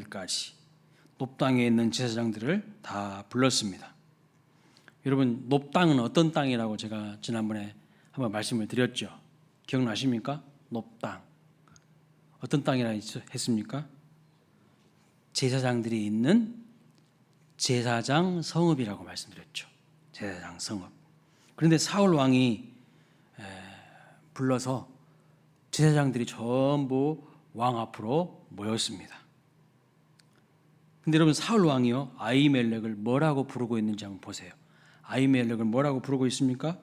아들까지 높당에 있는 제사장들을 다 불렀습니다. 여러분 높당은 어떤 땅이라고 제가 지난번에 한번 말씀을 드렸죠. 기억나십니까? 높당 어떤 땅이라 했습니까? 제사장들이 있는 제사장 성읍이라고 말씀드렸죠. 제사장 성읍. 그런데 사울 왕이 에, 불러서 제사장들이 전부 왕 앞으로 모였습니다. 근데 여러분 사울 왕이요 아이멜렉을 뭐라고 부르고 있는지 한번 보세요. 아이멜렉을 뭐라고 부르고 있습니까?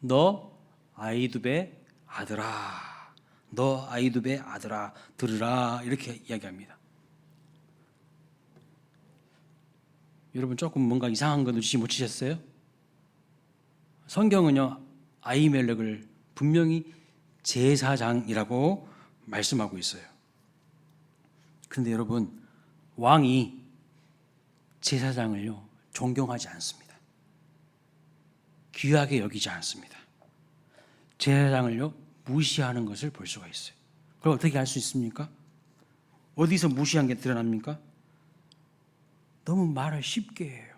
너 아이두베 아들아. 너 아이두베 아들아 들으라 이렇게 이야기합니다. 여러분 조금 뭔가 이상한 거 눈치 못 채셨어요? 성경은요 아이멜렉을 분명히 제사장이라고 말씀하고 있어요. 그런데 여러분 왕이 제사장을요 존경하지 않습니다. 귀하게 여기지 않습니다. 제사장을요 무시하는 것을 볼 수가 있어요. 그럼 어떻게 할수 있습니까? 어디서 무시한 게 드러납니까? 너무 말을 쉽게 해요.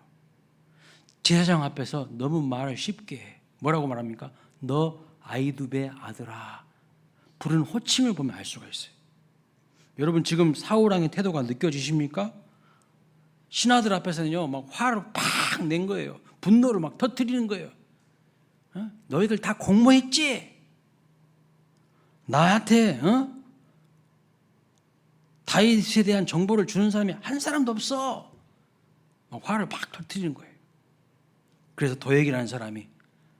제사장 앞에서 너무 말을 쉽게 해. 뭐라고 말합니까? 너 아이두베 아들아. 부른 호칭을 보면 알 수가 있어요. 여러분 지금 사울 왕의 태도가 느껴지십니까? 신하들 앞에서는요 막 화를 팍 낸 거예요. 분노를 막 터뜨리는 거예요. 어? 너희들 다 공모했지? 나한테 어? 다윗에 대한 정보를 주는 사람이 한 사람도 없어. 막 화를 팍 터뜨리는 거예요. 그래서 도액이라는 사람이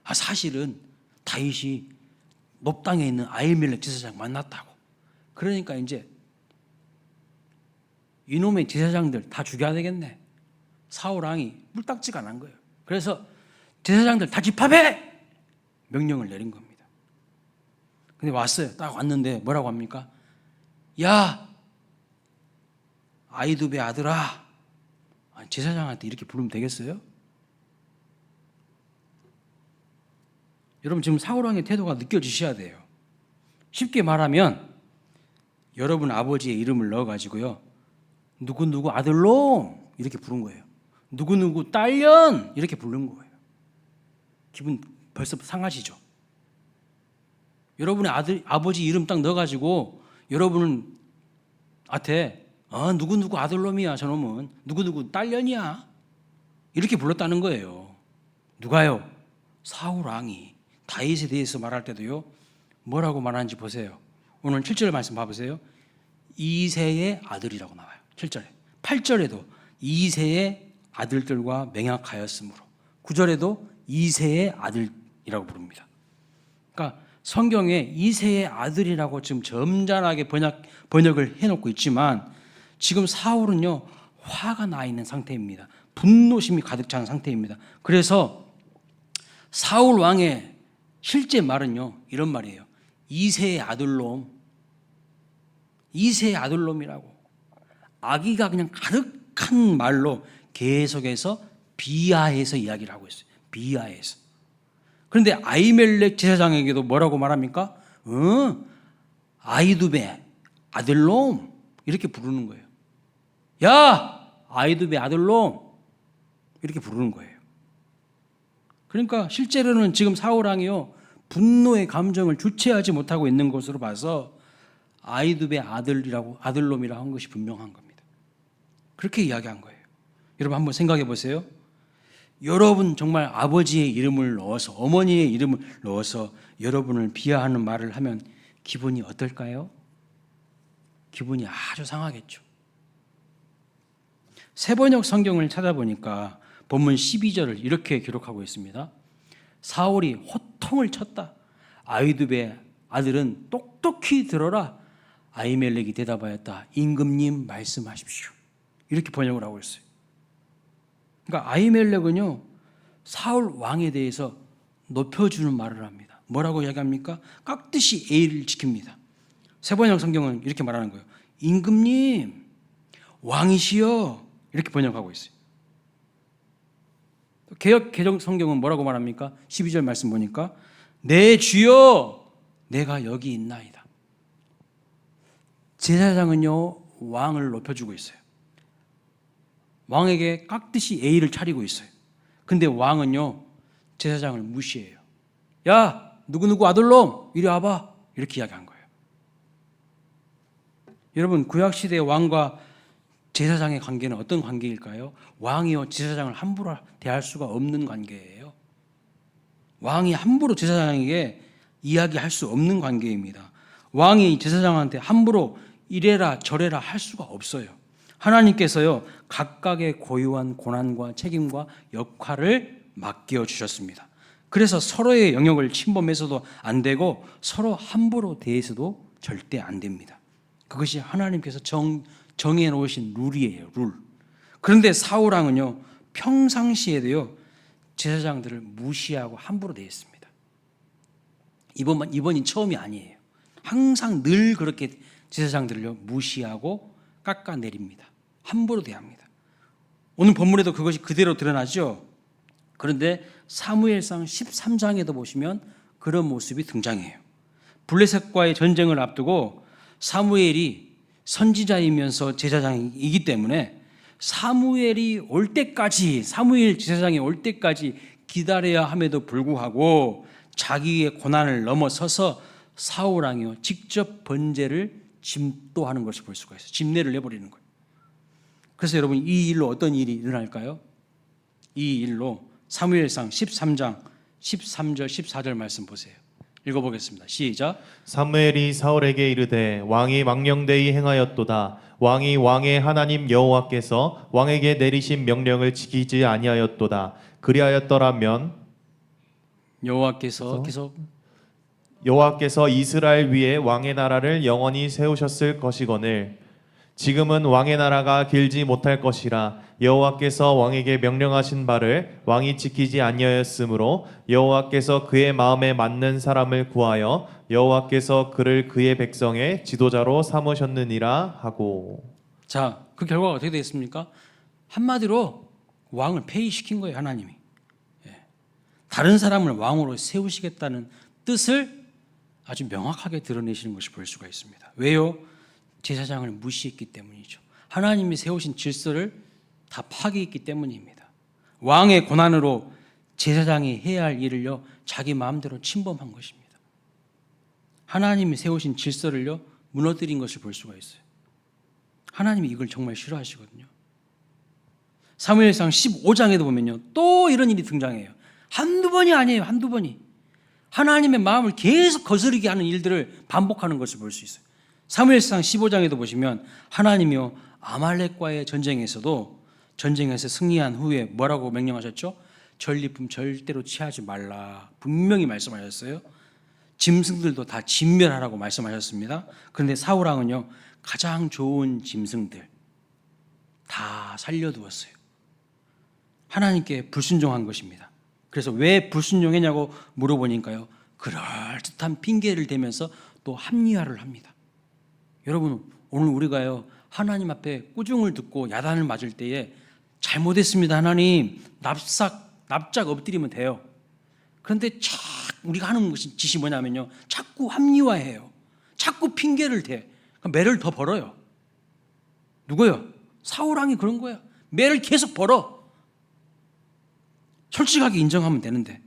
아 사실은 다윗이 높당에 있는 아이멜렉 제사장 만났다고. 그러니까 이제 이놈의 제사장들 다 죽여야 되겠네. 사울 왕이 물딱지가 난 거예요. 그래서 제사장들 다 집합해 명령을 내린 겁니다. 근데 왔어요. 딱 왔는데 뭐라고 합니까? 야 아이두베 아들아 아니, 제사장한테 이렇게 부르면 되겠어요? 여러분 지금 사울왕의 태도가 느껴지셔야 돼요. 쉽게 말하면 여러분 아버지의 이름을 넣어가지고요. 누구누구 아들놈 이렇게 부른 거예요. 누구누구 딸년 이렇게 부른 거예요. 기분 벌써 상하시죠? 여러분의 아들 아버지 이름 딱 넣어가지고 여러분은 한테 아 누구 누구 아들놈이야 저놈은 누구 누구 딸년이야 이렇게 불렀다는 거예요. 누가요? 사울 왕이 다윗에 대해서 말할 때도요 뭐라고 말하는지 보세요. 오늘 7절 말씀 봐보세요. 이세의 아들이라고 나와요. 7절에 8절에도 이세의 아들들과 맹약하였으므로 9절에도 이세의 아들이라고 부릅니다. 그러니까 성경에 이세의 아들이라고 지금 점잖하게 번역, 번역을 해놓고 있지만 지금 사울은요 화가 나 있는 상태입니다. 분노심이 가득 찬 상태입니다. 그래서 사울 왕의 실제 말은요 이런 말이에요. 이세의 아들놈, 이세의 아들놈이라고 아기가 그냥 가득한 말로 계속해서 비하해서 이야기를 하고 있어요. 비하해서. 그런데 아이멜렉 제사장에게도 뭐라고 말합니까? 어, 아이두베 아들놈 이렇게 부르는 거예요. 야 아이두베 아들놈 이렇게 부르는 거예요. 그러니까 실제로는 지금 사울왕이요 분노의 감정을 주체하지 못하고 있는 것으로 봐서 아이두베 아들이라고 아들놈이라고 한 것이 분명한 겁니다. 그렇게 이야기한 거예요. 여러분 한번 생각해 보세요. 여러분 정말 아버지의 이름을 넣어서 어머니의 이름을 넣어서 여러분을 비하하는 말을 하면 기분이 어떨까요? 기분이 아주 상하겠죠. 세번역 성경을 찾아보니까 본문 12절을 이렇게 기록하고 있습니다. 사울이 호통을 쳤다. 아이두베 아들은 똑똑히 들어라. 아이멜렉이 대답하였다. 임금님 말씀하십시오. 이렇게 번역을 하고 있어요. 그러니까 아이멜렉은요 사울 왕에 대해서 높여주는 말을 합니다. 뭐라고 이야기합니까? 깍듯이 A를 지킵니다. 세번역 성경은 이렇게 말하는 거예요. 임금님 왕이시여 이렇게 번역하고 있어요. 개혁 개정 성경은 뭐라고 말합니까? 12절 말씀 보니까 내 주여 내가 여기 있나이다. 제사장은요 왕을 높여주고 있어요. 왕에게 깍듯이 예의를 차리고 있어요. 근데 왕은요 제사장을 무시해요. 야 누구누구 아들놈 이리 와봐 이렇게 이야기한 거예요. 여러분 구약 시대 왕과 제사장의 관계는 어떤 관계일까요? 왕이요 제사장을 함부로 대할 수가 없는 관계예요. 왕이 함부로 제사장에게 이야기할 수 없는 관계입니다. 왕이 제사장한테 함부로 이래라 저래라 할 수가 없어요. 하나님께서요 각각의 고유한 고난과 책임과 역할을 맡겨 주셨습니다. 그래서 서로의 영역을 침범해서도 안 되고 서로 함부로 대해서도 절대 안 됩니다. 그것이 하나님께서 정, 정해 놓으신 룰이에요, 룰. 그런데 사울 왕은요, 평상시에도요, 제사장들을 무시하고 함부로 대했습니다. 이번, 이번이 처음이 아니에요. 항상 늘 그렇게 제사장들을요, 무시하고 깎아내립니다. 함부로 대합니다. 오늘 본문에도 그것이 그대로 드러나죠. 그런데 사무엘상 13장에도 보시면 그런 모습이 등장해요. 블레셋과의 전쟁을 앞두고 사무엘이 선지자이면서 제사장이기 때문에 사무엘이 올 때까지 사무엘 제사장이 올 때까지 기다려야 함에도 불구하고 자기의 고난을 넘어서서 사울 왕이요 직접 번제를 짐도하는 것을 볼 수가 있어요. 짐례를 내버리는 거예요. 그래서 여러분 이 일로 어떤 일이 일어날까요? 이 일로 사무엘상 13장 13절 14절 말씀 보세요. 읽어보겠습니다. 시작. 사무엘이 사울에게 이르되 왕이 망령되이 행하였도다 왕이 왕의 하나님 여호와께서 왕에게 내리신 명령을 지키지 아니하였도다 그리하였더라면 여호와께서 계속 여호와께서 이스라엘 위에 왕의 나라를 영원히 세우셨을 것이거늘 지금은 왕의 나라가 길지 못할 것이라 여호와께서 왕에게 명령하신 바를 왕이 지키지 아니하였으므로 여호와께서 그의 마음에 맞는 사람을 구하여 여호와께서 그를 그의 백성의 지도자로 삼으셨느니라 하고 자, 그 결과가 어떻게 되겠습니까? 한마디로 왕을 폐위시킨 거예요, 하나님이. 예. 다른 사람을 왕으로 세우시겠다는 뜻을 아주 명확하게 드러내시는 것을 볼 수가 있습니다. 왜요? 제사장을 무시했기 때문이죠. 하나님이 세우신 질서를 다 파괴했기 때문입니다. 왕의 고난으로 제사장이 해야 할 일을요, 자기 마음대로 침범한 것입니다. 하나님이 세우신 질서를요, 무너뜨린 것을 볼 수가 있어요. 하나님이 이걸 정말 싫어하시거든요. 사무엘상 15장에도 보면요. 또 이런 일이 등장해요. 한두 번이 아니에요. 한두 번이. 하나님의 마음을 계속 거스르게 하는 일들을 반복하는 것을 볼 수 있어요. 사무엘상 15장에도 보시면 하나님이요. 아말렉과의 전쟁에서도 전쟁에서 승리한 후에 뭐라고 명령하셨죠? 전리품 절대로 취하지 말라. 분명히 말씀하셨어요. 짐승들도 다 진멸하라고 말씀하셨습니다. 그런데 사울 왕은요. 가장 좋은 짐승들 다 살려두었어요. 하나님께 불순종한 것입니다. 그래서 왜 불순종했냐고 물어보니까요. 그럴듯한 핑계를 대면서 또 합리화를 합니다. 여러분 오늘 우리가요 하나님 앞에 꾸중을 듣고 야단을 맞을 때에 잘못했습니다 하나님 납작 납작 엎드리면 돼요. 그런데 착 우리가 하는 짓이 뭐냐면요 자꾸 합리화해요. 자꾸 핑계를 대. 그러니까 매를 더 벌어요. 누구요? 사울왕이 그런 거야. 매를 계속 벌어. 솔직하게 인정하면 되는데.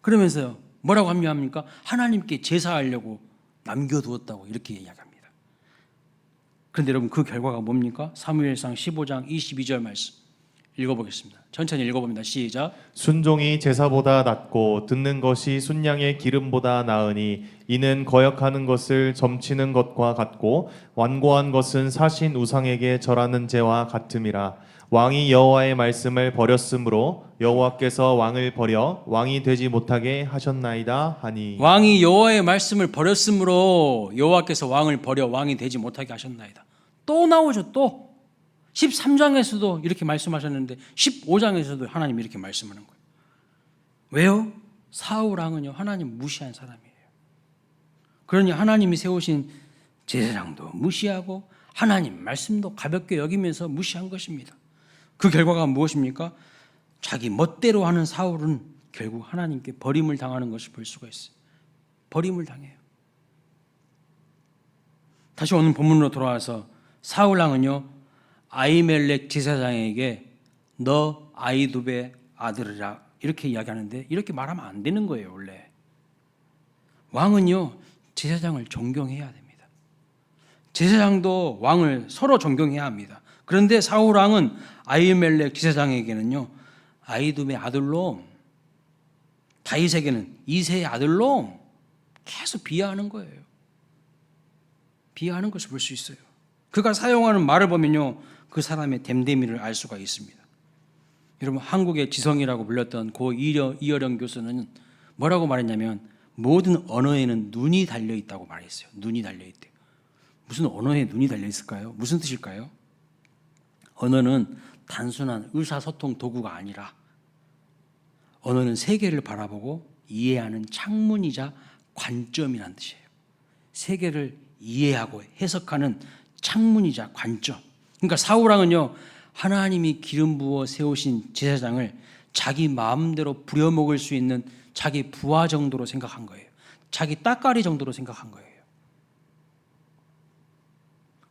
그러면서요. 뭐라고 합리합니까? 하나님께 제사하려고 남겨두었다고 이렇게 이야기합니다. 그런데 여러분 그 결과가 뭡니까? 사무엘상 15장 22절 말씀 읽어보겠습니다. 천천히 읽어봅니다. 시작. 순종이 제사보다 낫고 듣는 것이 순양의 기름보다 나으니 이는 거역하는 것을 점치는 것과 같고 완고한 것은 사신 우상에게 절하는 죄와 같음이라 왕이 여호와의 말씀을 버렸으므로 여호와께서 왕을 버려 왕이 되지 못하게 하셨나이다 하니 왕이 여호와의 말씀을 버렸으므로 여호와께서 왕을 버려 왕이 되지 못하게 하셨나이다. 또 나오죠. 또 13장에서도 이렇게 말씀하셨는데 15장에서도 하나님 이렇게 말씀하는 거예요. 왜요? 사울 왕은요 하나님 무시한 사람이에요. 그러니 하나님이 세우신 제사장도 무시하고 하나님 말씀도 가볍게 여기면서 무시한 것입니다. 그 결과가 무엇입니까? 자기 멋대로 하는 사울은 결국 하나님께 버림을 당하는 것을 볼 수가 있어요. 버림을 당해요. 다시 오늘 본문으로 돌아와서 사울 왕은요 아이멜렉 제사장에게 너 아이두베 아들이라 이렇게 이야기하는데 이렇게 말하면 안 되는 거예요 원래. 왕은요 제사장을 존경해야 됩니다. 제사장도 왕을 서로 존경해야 합니다. 그런데 사울 왕은 아이멜렉 제사장에게는요 아이두베 아들로 다윗에게는 이세의 아들로 계속 비하하는 거예요. 비하하는 것을 볼 수 있어요 그가 사용하는 말을 보면요 그 사람의 됨됨이를 알 수가 있습니다 여러분 한국의 지성이라고 불렸던 고 이어령 교수는 뭐라고 말했냐면 모든 언어에는 눈이 달려 있다고 말했어요. 눈이 달려 있대요. 무슨 언어에 눈이 달려 있을까요? 무슨 뜻일까요? 언어는 단순한 의사소통 도구가 아니라 언어는 세계를 바라보고 이해하는 창문이자 관점이란 뜻이에요. 세계를 이해하고 해석하는 창문이자 관점. 그러니까 사울왕은요 하나님이 기름 부어 세우신 제사장을 자기 마음대로 부려먹을 수 있는 자기 부하 정도로 생각한 거예요. 자기 따까리 정도로 생각한 거예요.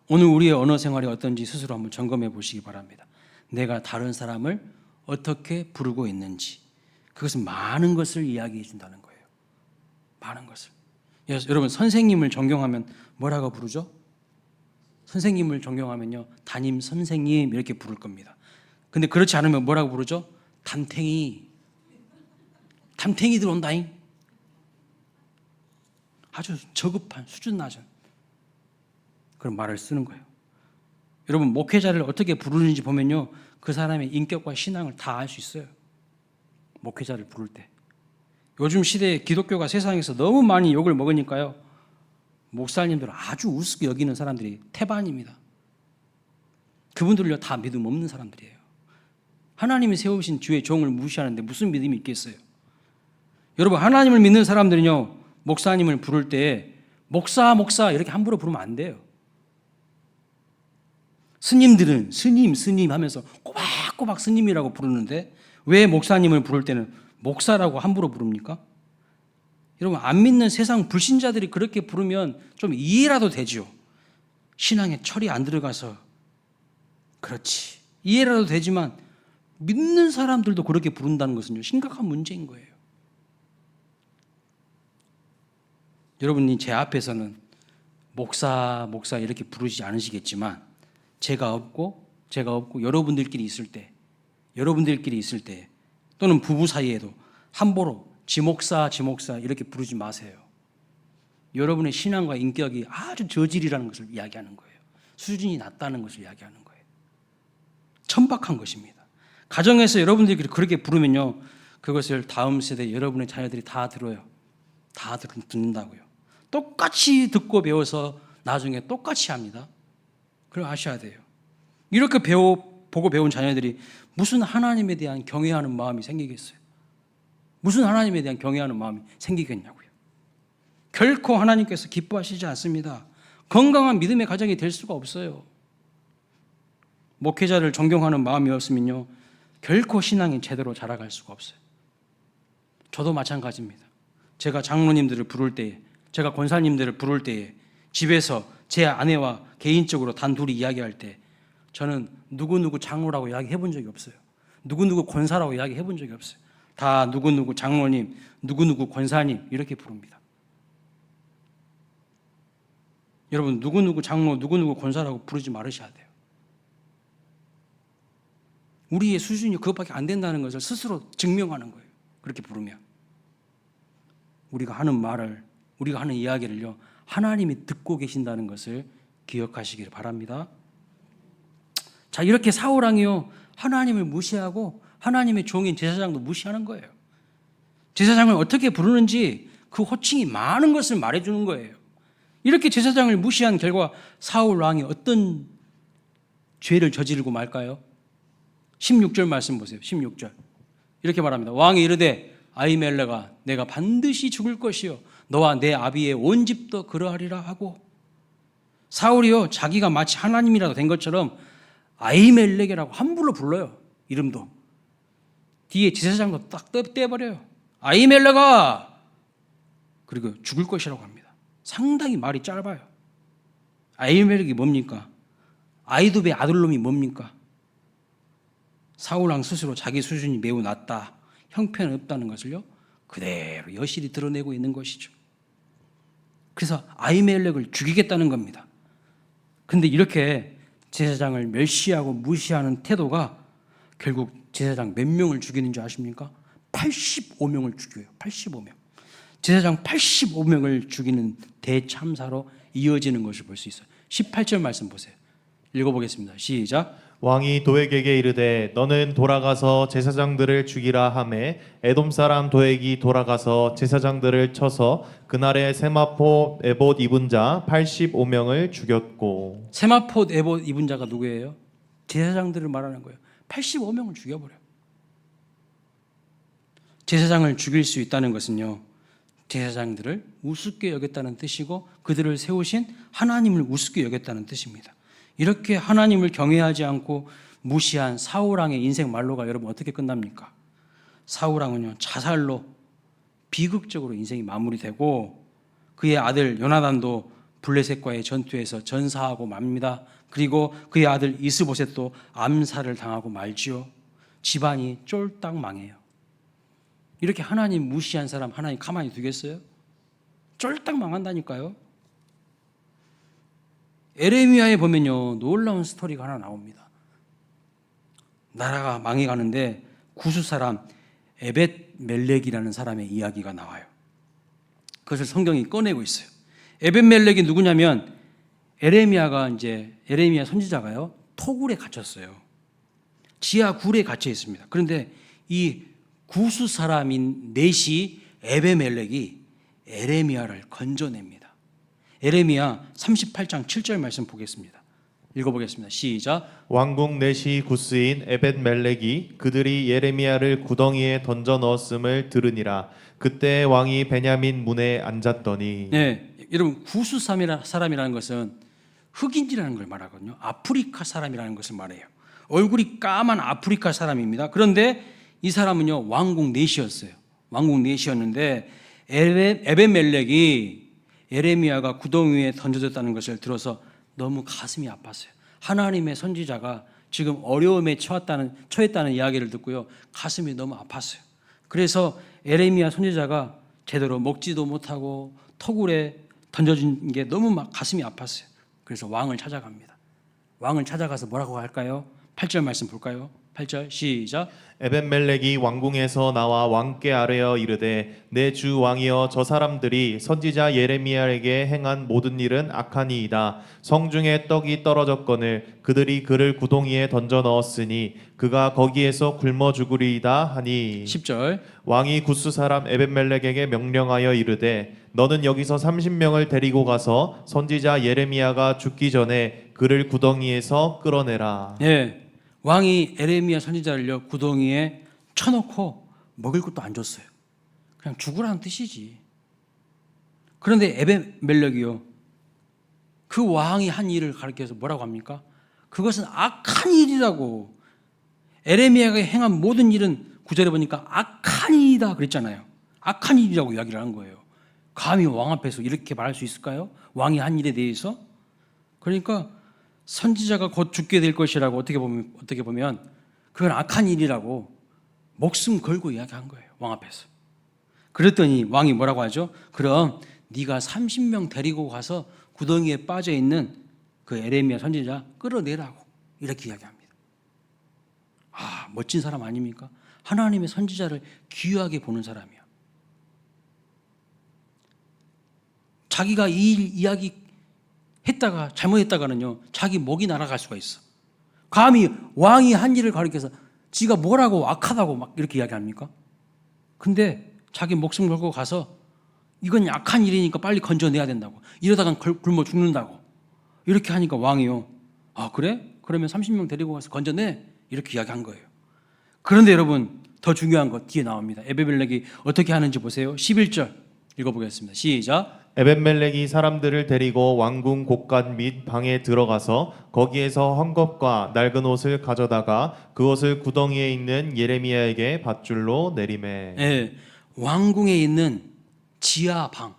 오늘 우리의 언어 생활이 어떤지 스스로 한번 점검해 보시기 바랍니다. 내가 다른 사람을 어떻게 부르고 있는지 그것은 많은 것을 이야기해 준다는 거예요. 많은 것을. 여러분 선생님을 존경하면 뭐라고 부르죠? 선생님을 존경하면요 담임 선생님 이렇게 부를 겁니다. 근데 그렇지 않으면 뭐라고 부르죠? 담탱이. 담탱이 들어온다잉. 아주 저급한 수준 낮은 그런 말을 쓰는 거예요. 여러분 목회자를 어떻게 부르는지 보면요 그 사람의 인격과 신앙을 다 알 수 있어요. 목회자를 부를 때. 요즘 시대에 기독교가 세상에서 너무 많이 욕을 먹으니까요. 목사님들 아주 우습게 여기는 사람들이 태반입니다. 그분들요 다 믿음 없는 사람들이에요. 하나님이 세우신 주의 종을 무시하는데 무슨 믿음이 있겠어요? 여러분 하나님을 믿는 사람들은요 목사님을 부를 때 목사 목사 이렇게 함부로 부르면 안 돼요. 스님들은 스님 스님 하면서 꼬박꼬박 스님이라고 부르는데 왜 목사님을 부를 때는 목사라고 함부로 부릅니까? 여러분 안 믿는 세상 불신자들이 그렇게 부르면 좀 이해라도 되죠. 신앙에 철이 안 들어가서 그렇지 이해라도 되지만 믿는 사람들도 그렇게 부른다는 것은요 심각한 문제인 거예요. 여러분이 제 앞에서는 목사 목사 이렇게 부르지 않으시겠지만 제가 없고 제가 없고 여러분들끼리 있을 때 여러분들끼리 있을 때 또는 부부 사이에도 함부로 지목사 지목사 이렇게 부르지 마세요. 여러분의 신앙과 인격이 아주 저질이라는 것을 이야기하는 거예요. 수준이 낮다는 것을 이야기하는 거예요. 천박한 것입니다. 가정에서 여러분들이 그렇게 부르면요. 그것을 다음 세대 여러분의 자녀들이 다 들어요. 다 듣는다고요. 똑같이 듣고 배워서 나중에 똑같이 합니다. 그걸 아셔야 돼요. 이렇게 배워 보고 배운 자녀들이 무슨 하나님에 대한 경외하는 마음이 생기겠어요? 무슨 하나님에 대한 경외하는 마음이 생기겠냐고요. 결코 하나님께서 기뻐하시지 않습니다. 건강한 믿음의 가정이 될 수가 없어요. 목회자를 존경하는 마음이 없으면요. 결코 신앙이 제대로 자라갈 수가 없어요. 저도 마찬가지입니다. 제가 장로님들을 부를 때에, 제가 권사님들을 부를 때에 집에서 제 아내와 개인적으로 단둘이 이야기할 때 저는 누구누구 장로라고 이야기해 본 적이 없어요. 누구누구 권사라고 이야기해 본 적이 없어요. 다 누구누구 장로님, 누구누구 권사님 이렇게 부릅니다. 여러분 누구누구 장로, 누구누구 권사라고 부르지 말으셔야 돼요. 우리의 수준이 그것밖에 안 된다는 것을 스스로 증명하는 거예요. 그렇게 부르면 우리가 하는 말을 우리가 하는 이야기를요 하나님이 듣고 계신다는 것을 기억하시기를 바랍니다. 자 이렇게 사울 왕이요 하나님을 무시하고 하나님의 종인 제사장도 무시하는 거예요. 제사장을 어떻게 부르는지 그 호칭이 많은 것을 말해주는 거예요. 이렇게 제사장을 무시한 결과 사울 왕이 어떤 죄를 저지르고 말까요? 16절 말씀 보세요. 16절. 이렇게 말합니다. 왕이 이르되 아이멜레가 내가 반드시 죽을 것이요 너와 내 아비의 온 집도 그러하리라 하고 사울이요 자기가 마치 하나님이라도 된 것처럼 아이멜렉이라고 함부로 불러요. 이름도. 뒤에 제사장도 딱 떼- 떼버려요. 아이멜레가 그리고 죽을 것이라고 합니다. 상당히 말이 짧아요. 아이멜렉이 뭡니까? 아이두베 아들놈이 뭡니까? 사울 왕 스스로 자기 수준이 매우 낮다, 형편없다는 것을요 그대로 여실히 드러내고 있는 것이죠. 그래서 아이멜렉을 죽이겠다는 겁니다. 근데 이렇게 제사장을 멸시하고 무시하는 태도가 결국 제사장 몇 명을 죽이는 줄 아십니까? 85명을 죽여요. 85명. 제사장 85명을 죽이는 대참사로 이어지는 것을 볼 수 있어요. 18절 말씀 보세요. 읽어보겠습니다. 시작. 왕이 도액에게 이르되 너는 돌아가서 제사장들을 죽이라 하매 에돔 사람 도액이 돌아가서 제사장들을 쳐서 그날에 세마포 에봇 입은 자 85명을 죽였고 세마포 에봇 입은 자가 누구예요? 제사장들을 말하는 거예요. 85명을 죽여버려요. 제사장을 죽일 수 있다는 것은요. 제사장들을 우습게 여겼다는 뜻이고 그들을 세우신 하나님을 우습게 여겼다는 뜻입니다. 이렇게 하나님을 경외하지 않고 무시한 사울왕의 인생 말로가 여러분 어떻게 끝납니까? 사울왕은요 자살로 비극적으로 인생이 마무리되고 그의 아들 요나단도 블레셋과의 전투에서 전사하고 맙니다. 그리고 그의 아들 이스보셋도 암살을 당하고 말지요. 집안이 쫄딱 망해요. 이렇게 하나님 무시한 사람 하나님 가만히 두겠어요? 쫄딱 망한다니까요. 에레미야에 보면요 놀라운 스토리가 하나 나옵니다. 나라가 망해가는데 구수 사람 에벳 멜렉이라는 사람의 이야기가 나와요. 그것을 성경이 꺼내고 있어요. 에벳 멜렉이 누구냐면 에레미야가 이제 에레미야 선지자가요 토굴에 갇혔어요. 지하 굴에 갇혀 있습니다. 그런데 이 구수 사람인 넷이 에베멜렉이 에레미야를 건져냅니다. 에레미야 38장 7절 말씀 보겠습니다. 읽어보겠습니다. 시작. 왕궁 넷이 구스인 에벳 멜렉이 그들이 예레미야를 구덩이에 던져 넣었음을 들으니라 그때 왕이 베냐민 문에 앉았더니 네, 여러분 구수 사람이라- 사람이라는 것은 흑인이라는 걸 말하거든요. 아프리카 사람이라는 것을 말해요. 얼굴이 까만 아프리카 사람입니다. 그런데 이 사람은요 왕궁 넷이었어요. 왕궁 넷이었는데 에베, 에베멜렉이 예레미야가 구덩이 위에 던져졌다는 것을 들어서 너무 가슴이 아팠어요. 하나님의 선지자가 지금 어려움에 처했다는 처했다는 이야기를 듣고요 가슴이 너무 아팠어요. 그래서 에레미야 선지자가 제대로 먹지도 못하고 터굴에 던져진 게 너무 막 가슴이 아팠어요. 그래서 왕을 찾아갑니다. 왕을 찾아가서 뭐라고 할까요? 8절 말씀 볼까요? 8절 시작. 에벤멜렉이 왕궁에서 나와 왕께 아뢰어 이르되 내 주 왕이여 저 사람들이 선지자 예레미야에게 행한 모든 일은 악하니이다 성 중에 떡이 떨어졌거늘 그들이 그를 구덩이에 던져 넣었으니 그가 거기에서 굶어 죽으리이다 하니 10절. 왕이 구스 사람 에벤멜렉에게 명령하여 이르되 너는 여기서 30명을 데리고 가서 선지자 예레미야가 죽기 전에 그를 구덩이에서 끌어내라 예. 왕이 에레미야 선지자를요 구덩이에 쳐놓고 먹을 것도 안 줬어요. 그냥 죽으라는 뜻이지. 그런데 에베멜렉이요 그 왕이 한 일을 가리켜서 뭐라고 합니까? 그것은 악한 일이라고 에레미야가 행한 모든 일은 구절에 보니까 악한 일이다 그랬잖아요. 악한 일이라고 이야기를 한 거예요. 감히 왕 앞에서 이렇게 말할 수 있을까요? 왕이 한 일에 대해서? 그러니까 선지자가 곧 죽게 될 것이라고 어떻게 보면 어떻게 보면 그건 악한 일이라고 목숨 걸고 이야기한 거예요 왕 앞에서. 그랬더니 왕이 뭐라고 하죠? 그럼 네가 30명 데리고 가서 구덩이에 빠져 있는 그 에레미야 선지자 끌어내라고 이렇게 이야기합니다. 아 멋진 사람 아닙니까? 하나님의 선지자를 귀하게 보는 사람이야. 자기가 이 일 이야기 했다가 잘못했다가는요 자기 목이 날아갈 수가 있어. 감히 왕이 한 일을 가리켜서 지가 뭐라고 악하다고 막 이렇게 이야기합니까? 근데 자기 목숨 걸고 가서 이건 약한 일이니까 빨리 건져내야 된다고. 이러다간 걸- 굶어 죽는다고. 이렇게 하니까 왕이요. 아 그래? 그러면 30명 데리고 가서 건져내 이렇게 이야기한 거예요. 그런데 여러분 더 중요한 거 뒤에 나옵니다. 에베벨렉이 어떻게 하는지 보세요. 11절 읽어보겠습니다. 시작. 에벤멜렉이 사람들을 데리고 왕궁 곳간 및 방에 들어가서 거기에서 헝겊과 낡은 옷을 가져다가 그것을 구덩이에 있는 예레미야에게 밧줄로 내리매 예, 왕궁에 있는 지하 방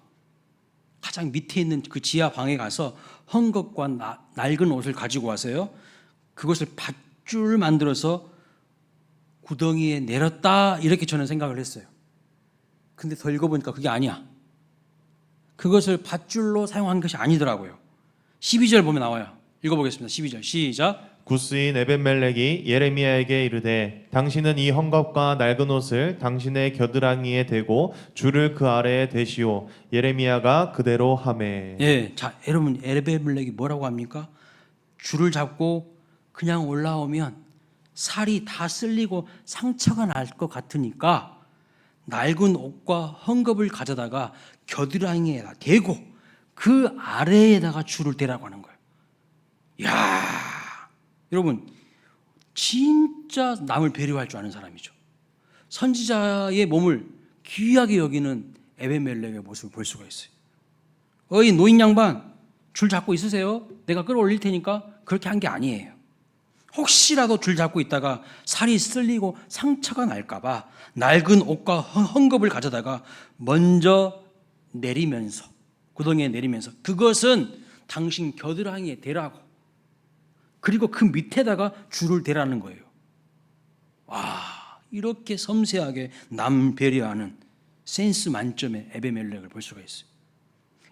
가장 밑에 있는 그 지하 방에 가서 헝겊과 나- 낡은 옷을 가지고 와서요. 그것을 밧줄 만들어서 구덩이에 내렸다 이렇게 저는 생각을 했어요. 근데 더 읽어보니까 그게 아니야. 그것을 밧줄로 사용한 것이 아니더라고요. 12절 보면 나와요. 읽어보겠습니다. 12절 시작. 구스인 에벤멜렉이 예레미야에게 이르되 당신은 이 헝겊과 낡은 옷을 당신의 겨드랑이에 대고 줄을 그 아래에 대시오 예레미야가 그대로 하매 예, 자 여러분 에베멜렉이 뭐라고 합니까? 줄을 잡고 그냥 올라오면 살이 다 쓸리고 상처가 날 것 같으니까 낡은 옷과 헝겊을 가져다가 겨드랑이에다 대고 그 아래에다가 줄을 대라고 하는 거예요. 야, 여러분 진짜 남을 배려할 줄 아는 사람이죠. 선지자의 몸을 귀하게 여기는 에베멜렉의 모습을 볼 수가 있어요. 어이 노인 양반 줄 잡고 있으세요? 내가 끌어올릴 테니까 그렇게 한 게 아니에요. 혹시라도 줄 잡고 있다가 살이 쓸리고 상처가 날까봐 낡은 옷과 헝- 헝겊을 가져다가 먼저 내리면서 구덩이에 내리면서 그것은 당신 겨드랑이에 대라고 그리고 그 밑에다가 줄을 대라는 거예요. 와 이렇게 섬세하게 남 배려하는 센스 만점의 에베멜렉을 볼 수가 있어요.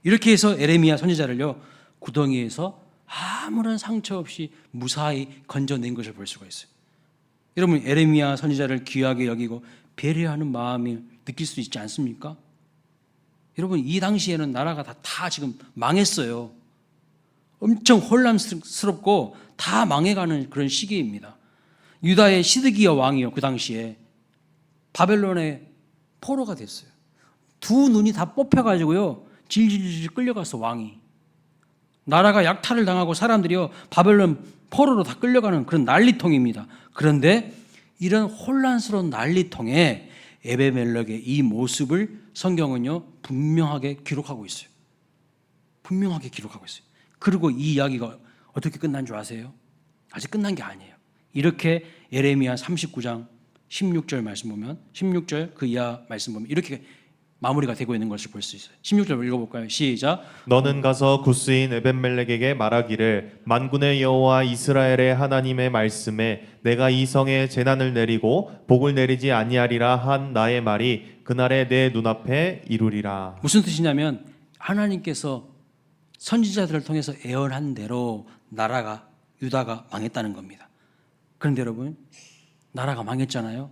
이렇게 해서 에레미야 선지자를요 구덩이에서 아무런 상처 없이 무사히 건져낸 것을 볼 수가 있어요. 여러분 에레미야 선지자를 귀하게 여기고 배려하는 마음이 느낄 수 있지 않습니까? 여러분 이 당시에는 나라가 다, 다 지금 망했어요. 엄청 혼란스럽고 다 망해가는 그런 시기입니다. 유다의 시드기야 왕이요 그 당시에 바벨론의 포로가 됐어요. 두 눈이 다 뽑혀가지고요 질질질 끌려가서 왕이 나라가 약탈을 당하고 사람들이요 바벨론 포로로 다 끌려가는 그런 난리통입니다. 그런데 이런 혼란스러운 난리통에 에베멜렉의 이 모습을 성경은요 분명하게 기록하고 있어요. 분명하게 기록하고 있어요. 그리고 이 이야기가 어떻게 끝난 줄 아세요? 아직 끝난 게 아니에요. 이렇게 예레미야 39장 16절 말씀 보면 16절 그 이하 말씀 보면 이렇게 마무리가 되고 있는 것을 볼 수 있어요. 16절 읽어볼까요? 시작. 너는 가서 구스인 에벤멜렉에게 말하기를 만군의 여호와 이스라엘의 하나님의 말씀에 내가 이 성에 재난을 내리고 복을 내리지 아니하리라 한 나의 말이 그날에 내 눈앞에 이루리라 무슨 뜻이냐면 하나님께서 선지자들을 통해서 예언한 대로 나라가 유다가 망했다는 겁니다. 그런데 여러분 나라가 망했잖아요.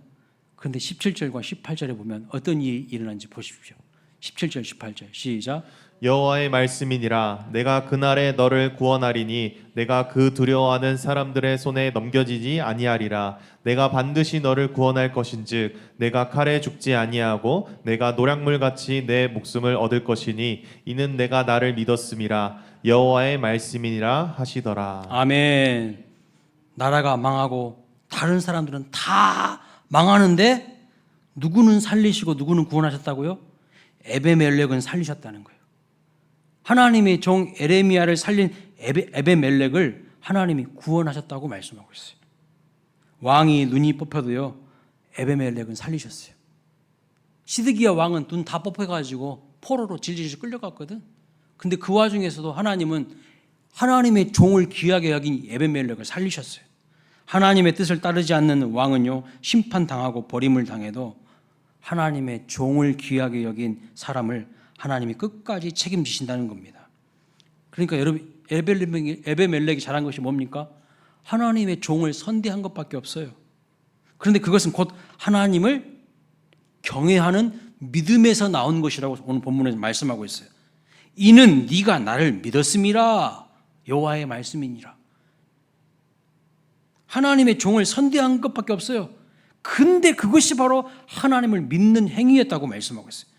그런데 17절과 18절에 보면 어떤 일이 일어난지 보십시오. 17절 18절 시작. 여호와의 말씀이니라 내가 그날에 너를 구원하리니 내가 그 두려워하는 사람들의 손에 넘겨지지 아니하리라 내가 반드시 너를 구원할 것인즉 내가 칼에 죽지 아니하고 내가 노략물 같이 내 목숨을 얻을 것이니 이는 내가 나를 믿었음이라 여호와의 말씀이니라 하시더라 아멘. 나라가 망하고 다른 사람들은 다 망하는데 누구는 살리시고 누구는 구원하셨다고요? 에베멜렉은 살리셨다는 거예요. 하나님의 종 에레미야를 살린 에베, 에베멜렉을 하나님이 구원하셨다고 말씀하고 있어요. 왕이 눈이 뽑혀도요. 에베멜렉은 살리셨어요. 시드기야 왕은 눈 다 뽑혀가지고 포로로 질질 끌려갔거든. 근데 그 와중에서도 하나님은 하나님의 종을 귀하게 여긴 에베멜렉을 살리셨어요. 하나님의 뜻을 따르지 않는 왕은요 심판 당하고 버림을 당해도 하나님의 종을 귀하게 여긴 사람을 하나님이 끝까지 책임지신다는 겁니다. 그러니까 여러분 에베멜렉이 잘한 것이 뭡니까? 하나님의 종을 선대한 것밖에 없어요. 그런데 그것은 곧 하나님을 경외하는 믿음에서 나온 것이라고 오늘 본문에서 말씀하고 있어요. 이는 네가 나를 믿었음이라 여호와의 말씀이니라. 하나님의 종을 선대한 것밖에 없어요. 근데 그것이 바로 하나님을 믿는 행위였다고 말씀하고 있어요.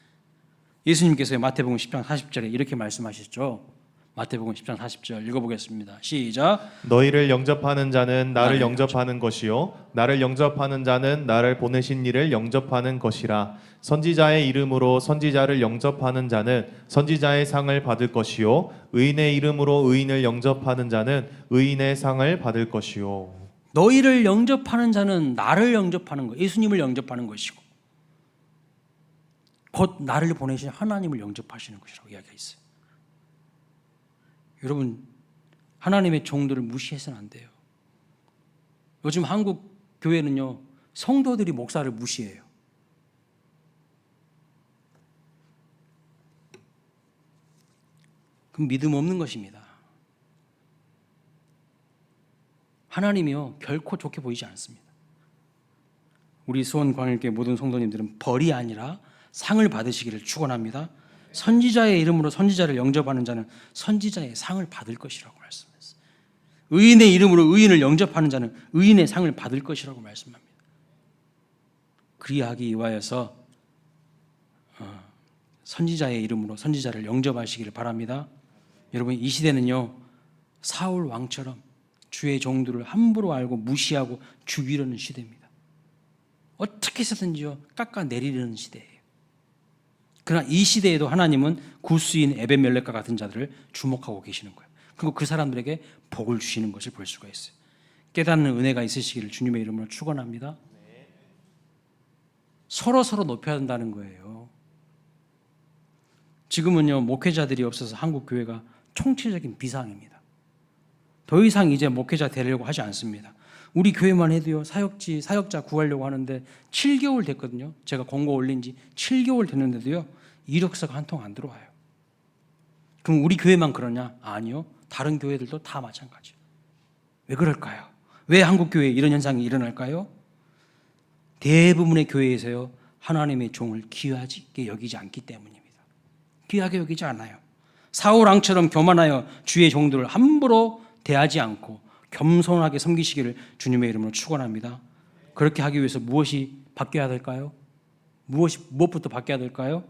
예수님께서 마태복음 10장 40절에 이렇게 말씀하셨죠. 마태복음 10장 40절 읽어보겠습니다. 시작. 너희를 영접하는 자는 나를 나를 영접하는 것이요 나를 영접하는 자는 나를 보내신 이를 영접하는 것이라 선지자의 이름으로 선지자를 영접하는 자는 선지자의 상을 받을 것이요 의인의 이름으로 의인을 영접하는 자는 의인의 상을 받을 것이요 너희를 영접하는 자는 나를 영접하는 것, 예수님을 영접하는 것이고 곧 나를 보내신 하나님을 영접하시는 것이라고 이야기가 있어요. 여러분 하나님의 종들을 무시해서는 안 돼요. 요즘 한국 교회는요 성도들이 목사를 무시해요. 그럼 믿음 없는 것입니다. 하나님이요 결코 좋게 보이지 않습니다. 우리 수원 광일교 모든 성도님들은 벌이 아니라 상을 받으시기를 축원합니다. 선지자의 이름으로 선지자를 영접하는 자는 선지자의 상을 받을 것이라고 말씀했어요. 의인의 이름으로 의인을 영접하는 자는 의인의 상을 받을 것이라고 말씀합니다. 그리하기 위하여서 어, 선지자의 이름으로 선지자를 영접하시기를 바랍니다. 여러분 이 시대는요 사울 왕처럼 주의 종들을 함부로 알고 무시하고 죽이려는 시대입니다. 어떻게 해서든지요 깎아 내리려는 시대예요. 그러나 이 시대에도 하나님은 구스인 에벤멜렉과 같은 자들을 주목하고 계시는 거예요. 그리고 그 사람들에게 복을 주시는 것을 볼 수가 있어요. 깨닫는 은혜가 있으시기를 주님의 이름으로 축원합니다. 서로 서로 높여야 한다는 거예요. 지금은요 목회자들이 없어서 한국 교회가 총체적인 비상입니다. 더 이상 이제 목회자 되려고 하지 않습니다. 우리 교회만 해도요 사역지 사역자 구하려고 하는데 7개월 됐거든요. 제가 공고 올린 지 7개월 됐는데도요 이력서가 한 통 안 들어와요. 그럼 우리 교회만 그러냐? 아니요. 다른 교회들도 다 마찬가지예요. 왜 그럴까요? 왜 한국 교회에 이런 현상이 일어날까요? 대부분의 교회에서요 하나님의 종을 귀하게 여기지 않기 때문입니다. 귀하게 여기지 않아요. 사울 왕처럼 교만하여 주의 종들을 함부로 대하지 않고 겸손하게 섬기시기를 주님의 이름으로 축원합니다. 그렇게 하기 위해서 무엇이 바뀌어야 될까요? 무엇이 무엇부터 바뀌어야 될까요?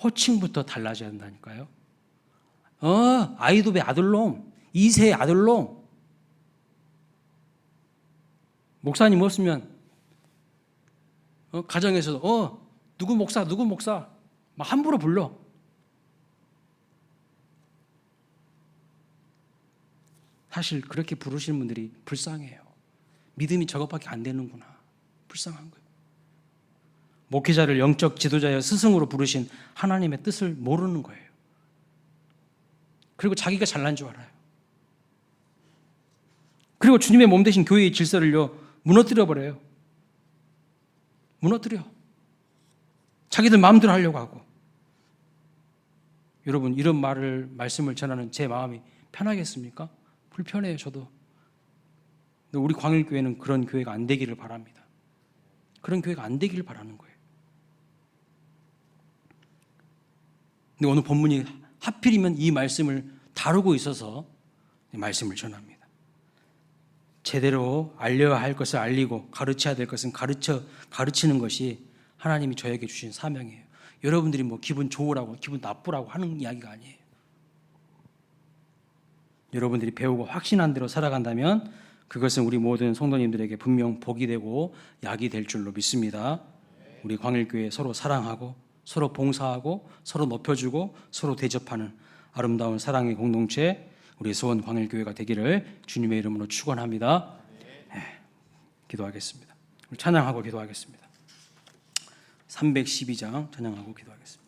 호칭부터 달라져야 한다니까요. 어, 아이도의 아들놈, 이세의 아들놈. 목사님 없으면 어, 가정에서 어 누구 목사 누구 목사 막 함부로 불러. 사실 그렇게 부르시는 분들이 불쌍해요. 믿음이 저것밖에 안 되는구나. 불쌍한 거예요. 목회자를 영적 지도자여 스승으로 부르신 하나님의 뜻을 모르는 거예요. 그리고 자기가 잘난 줄 알아요. 그리고 주님의 몸 대신 교회의 질서를요 무너뜨려 버려요. 무너뜨려. 자기들 마음대로 하려고 하고. 여러분 이런 말을 말씀을 전하는 제 마음이 편하겠습니까? 불편해요 저도. 근데 우리 광일교회는 그런 교회가 안 되기를 바랍니다. 그런 교회가 안 되기를 바라는 거예요. 근데 오늘 본문이 하필이면 이 말씀을 다루고 있어서 이 말씀을 전합니다. 제대로 알려야 할 것을 알리고 가르쳐야 될 것은 가르쳐 가르치는 것이 하나님이 저에게 주신 사명이에요. 여러분들이 뭐 기분 좋으라고 기분 나쁘라고 하는 이야기가 아니에요. 여러분들이 배우고 확신한 대로 살아간다면 그것은 우리 모든 성도님들에게 분명 복이 되고 약이 될 줄로 믿습니다. 우리 광일교회 서로 사랑하고 서로 봉사하고 서로 높여주고 서로 대접하는 아름다운 사랑의 공동체 우리 소원 광일교회가 되기를 주님의 이름으로 축원합니다. 네, 기도하겠습니다. 찬양하고 기도하겠습니다. 312장 찬양하고 기도하겠습니다.